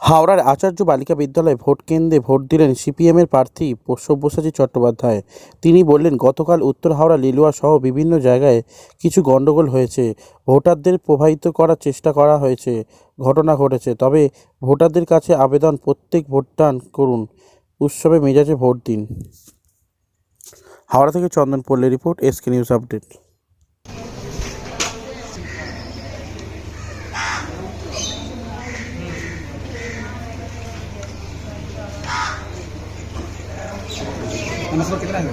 হাওড়ার আচার্য বালিকা বিদ্যালয়ে ভোট কেন্দ্রে ভোট দিলেন সিপিএমের প্রার্থী সব্যসাচী চট্টোপাধ্যায়। তিনি বললেন, গতকাল উত্তর হাওড়া, লিলুয়া সহ বিভিন্ন জায়গায় কিছু গণ্ডগোল হয়েছে। ভোটারদের প্রভাবিত করার চেষ্টা করা হয়েছে। ঘটনা ঘটেছে। তবে ভোটারদের কাছে আবেদন প্রত্যেক ভোটদান করুন। উৎসবে মেজাজে ভোট দিন। হাওড়া থেকে Chandan Pally report SK news update. Number कितना है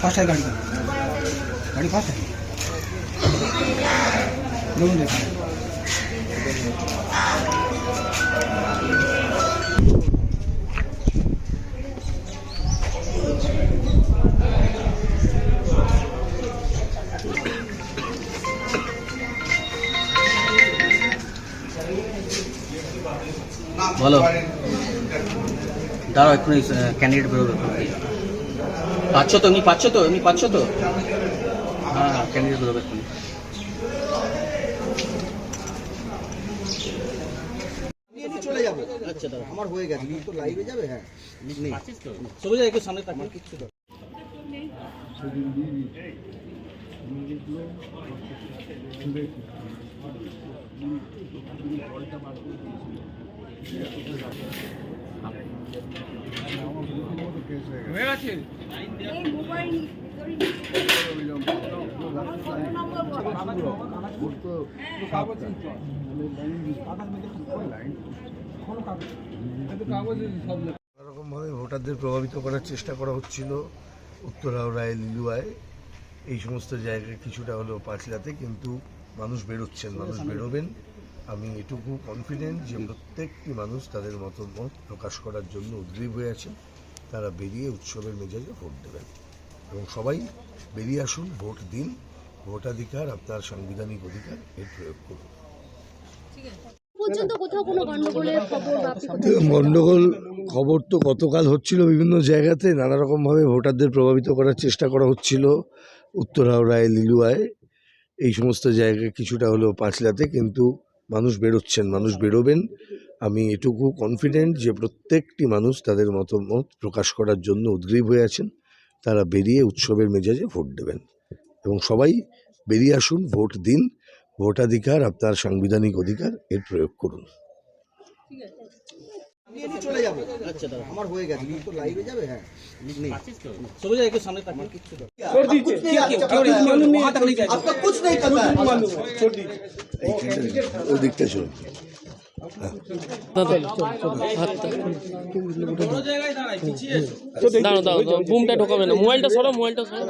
फर्स्ट है गाड़ी का गाड़ी फर्स्ट है दोनों देखा বলো দাঁড়াও এক্ষুনি ক্যান্ডিডেট বেরোবে পাচ্ছ তো এমনি পাচ্ছ তো এমনি পাচ্ছ তো? হ্যাঁ হ্যাঁ ক্যান্ডিডেট চলে যাব। আচ্ছা দাঁড়াও আমার হয়ে গেছে। তো লাইভে যাবে? হ্যাঁ সবুজ একটু সামনে তাকিয়ে কিচ্ছু নানারকমভাবে ভোটারদের প্রভাবিত করার চেষ্টা করা হচ্ছিল উত্তর হাওড়ায় লিলুয়ায় এই সমস্ত জায়গায় কিছুটা হলেও পাঁচলাতে, কিন্তু মানুষ বেরোচ্ছেন, মানুষ বেরোবেন। আমি এটুকু কনফিডেন্ট যে প্রত্যেকটি মানুষ তাদের মতামত প্রকাশ করার জন্য উদ্গ্রীব হয়ে আছেন। তারা বেরিয়ে উৎসবের মেজাজে ভোট দেবেন। এবং সবাই বেরিয়ে আসুন ভোট দিন। ভোটাধিকার আপনার সাংবিধানিক অধিকার এর প্রয়োগ করুন। গন্ডগোল খবর তো গতকাল হচ্ছিল বিভিন্ন জায়গাতে। নানা রকমভাবে ভোটারদের প্রভাবিত করার চেষ্টা করা হচ্ছিল। উত্তর হাওড়ায় লিলুয়ায় এই সমস্ত জায়গায় কিছুটা হলেও পাঁচলাতে। কিন্তু মানুষ বেরোচ্ছেন মানুষ বেরোবেন। আমি এটুকু কনফিডেন্ট যে প্রত্যেকটি মানুষ তাদের মতামত প্রকাশ করার জন্য উদ্গ্রীব হয়ে আছেন তারা বেরিয়ে উৎসবের মেজাজে ভোট দেবেন এবং সবাই বেরিয়ে আসুন ভোট দিন ভোটাধিকার আপনার সাংবিধানিক অধিকার এর প্রয়োগ করুন নিয়ে নিয়ে চলে যাবো আচ্ছা দাঁড়াও আমার হয়ে গেছে তো লাইভে যাবে হ্যাঁ নেই সবুজ একটু সামনে তাকিয়ে কিচ্ছু आपका कुछ नहीं पता है এইখানটা ওই দিকটা চলুন বুমটা ঢোকাবে না। মোবাইলটা সরো মোবাইলটা সরো।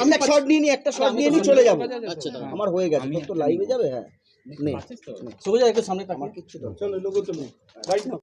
একটু শট নিয়ে একটা শট নিয়ে চলে যাব। আচ্ছা আমার হয়ে গেছে। তো লাইভে যাবে? হ্যাঁ। নেই সবুজ একটু সামনে কিচ্ছু